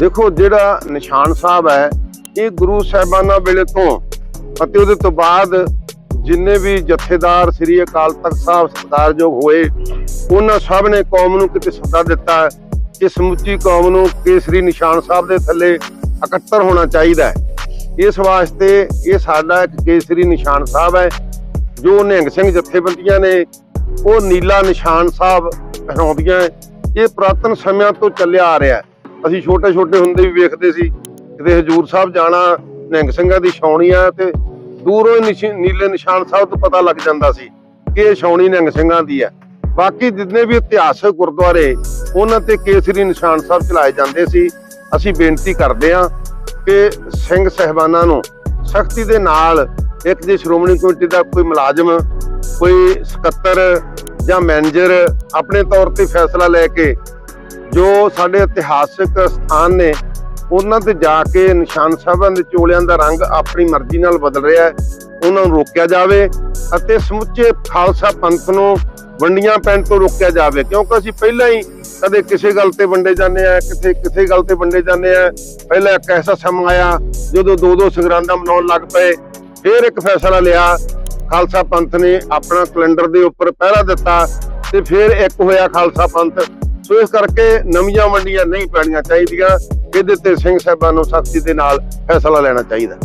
ਦੇਖੋ, ਜਿਹੜਾ ਨਿਸ਼ਾਨ ਸਾਹਿਬ ਹੈ, ਇਹ ਗੁਰੂ ਸਾਹਿਬਾਨਾਂ ਵੇਲੇ ਤੋਂ ਅਤੇ ਉਹਦੇ ਤੋਂ ਬਾਅਦ ਜਿੰਨੇ ਵੀ ਜਥੇਦਾਰ ਸ੍ਰੀ ਅਕਾਲ ਤਖਤ ਸਾਹਿਬ ਸਰਦਾਰਯੋਗ ਹੋਏ, ਉਹਨਾਂ ਸਭ ਨੇ ਕੌਮ ਨੂੰ ਕਿਤੇ ਸੱਦਾ ਦਿੱਤਾ ਹੈ ਕਿ ਸਮੁੱਚੀ ਕੌਮ ਨੂੰ ਕੇਸਰੀ ਨਿਸ਼ਾਨ ਸਾਹਿਬ ਦੇ ਥੱਲੇ ਇਕੱਤਰ ਹੋਣਾ ਚਾਹੀਦਾ ਹੈ। ਇਸ ਵਾਸਤੇ ਇਹ ਸਾਡਾ ਇੱਕ ਕੇਸਰੀ ਨਿਸ਼ਾਨ ਸਾਹਿਬ ਹੈ, ਜੋ ਨਿਹੰਗ ਸਿੰਘ ਜਥੇਬੰਦੀਆਂ ਨੇ ਉਹ ਨੀਲਾ ਨਿਸ਼ਾਨ ਸਾਹਿਬ ਪਹਿਰਾਉਂਦੀਆਂ ਇਹ ਪੁਰਾਤਨ ਸਮਿਆਂ ਤੋਂ ਚੱਲਿਆ ਆ ਰਿਹਾ ਹੈ। ਅਸੀਂ ਛੋਟੇ ਛੋਟੇ ਹੁੰਦੇ ਵੀ ਵੇਖਦੇ ਸੀ, ਕਿਤੇ ਹਜੂਰ ਸਾਹਿਬ ਜਾਣਾ, ਨਿਹੰਗ ਸਿੰਘਾਂ ਦੀ ਛਾਉਣੀ ਆ ਤੇ ਦੂਰੋਂ ਨੀਲੇ ਨਿਸ਼ਾਨ ਸਾਹਿਬ ਤੋਂ ਪਤਾ ਲੱਗ ਜਾਂਦਾ ਸੀ ਕਿ ਇਹ ਛਾਉਣੀ ਨਿਹੰਗ ਸਿੰਘਾਂ ਦੀ ਹੈ ਬਾਕੀ ਜਿੰਨੇ ਵੀ ਇਤਿਹਾਸਕ ਗੁਰਦੁਆਰੇ, ਉਹਨਾਂ ਤੇ ਕੇਸਰੀ ਨਿਸ਼ਾਨ ਸਾਹਿਬ ਚਲਾਏ ਜਾਂਦੇ ਸੀ, ਅਸੀਂ ਬੇਨਤੀ ਕਰਦੇ ਹਾਂ ਕਿ ਸਿੰਘ ਸਹਿਬਾਨਾਂ ਨੂੰ ਸਖਤੀ ਦੇ ਨਾਲ ਇੱਕ ਜੇ ਸ਼੍ਰੋਮਣੀ ਕਮੇਟੀ ਦਾ ਕੋਈ ਮੁਲਾਜ਼ਮ, ਕੋਈ ਸਕੱਤਰ ਜਾਂ ਮੈਨੇਜਰ ਆਪਣੇ ਤੌਰ ਤੇ ਫੈਸਲਾ ਲੈ ਕੇ ਜੋ ਸਾਡੇ ਇਤਿਹਾਸਿਕ ਸਥਾਨ ਨੇ, ਉਹਨਾਂ ਤੇ ਜਾ ਕੇ ਨਿਸ਼ਾਨ ਸਾਹਿਬਾਂ ਦੇ ਚੋਲਿਆਂ ਦਾ ਰੰਗ ਆਪਣੀ ਮਰਜ਼ੀ ਨਾਲ ਬਦਲ ਰਿਹਾ ਹੈ। ਉਹਨਾਂ ਨੂੰ ਰੋਕਿਆ ਜਾਵੇ ਅਤੇ ਸਮੁੱਚੇ ਖਾਲਸਾ ਪੰਥ ਨੂੰ ਵੰਡੀਆਂ ਪੈਣ ਤੋਂ ਰੋਕਿਆ ਜਾਵੇ। ਕਿਉਂਕਿ ਅਸੀਂ ਪਹਿਲਾਂ ਹੀ ਕਦੇ ਕਿਸੇ ਗੱਲ ਤੇ ਵੰਡੇ ਜਾਂਦੇ ਆ ਕਿਤੇ ਕਿਸੇ ਗੱਲ ਤੇ ਵੰਡੇ ਜਾਂਦੇ ਆ ਪਹਿਲਾਂ ਇੱਕ ਐਸਾ ਸਮਾਂ ਆਇਆ ਜਦੋਂ ਦੋ ਦੋ ਸੰਗਰਾਂਦਾਂ ਮਨਾਉਣ ਲੱਗ ਪਏ। ਫਿਰ ਇੱਕ ਫੈਸਲਾ ਲਿਆ। ਖਾਲਸਾ ਪੰਥ ਨੇ ਆਪਣਾ ਕੈਲੰਡਰ ਦੇ ਉੱਪਰ ਪਹਿਰਾ ਦਿੱਤਾ ਤੇ ਫਿਰ ਇੱਕ ਹੋਇਆ ਖਾਲਸਾ ਪੰਥ। ਸੋ ਇਸ ਕਰਕੇ ਨਵੀਆਂ ਮੰਡੀਆਂ ਨਹੀਂ ਪੈਣੀਆਂ ਚਾਹੀਦੀਆਂ। ਇਹਦੇ ਤੇ ਸਿੰਘ ਸਾਹਿਬਾਂ ਨੂੰ ਸਖਤੀ ਦੇ ਨਾਲ ਫੈਸਲਾ ਲੈਣਾ ਚਾਹੀਦਾ।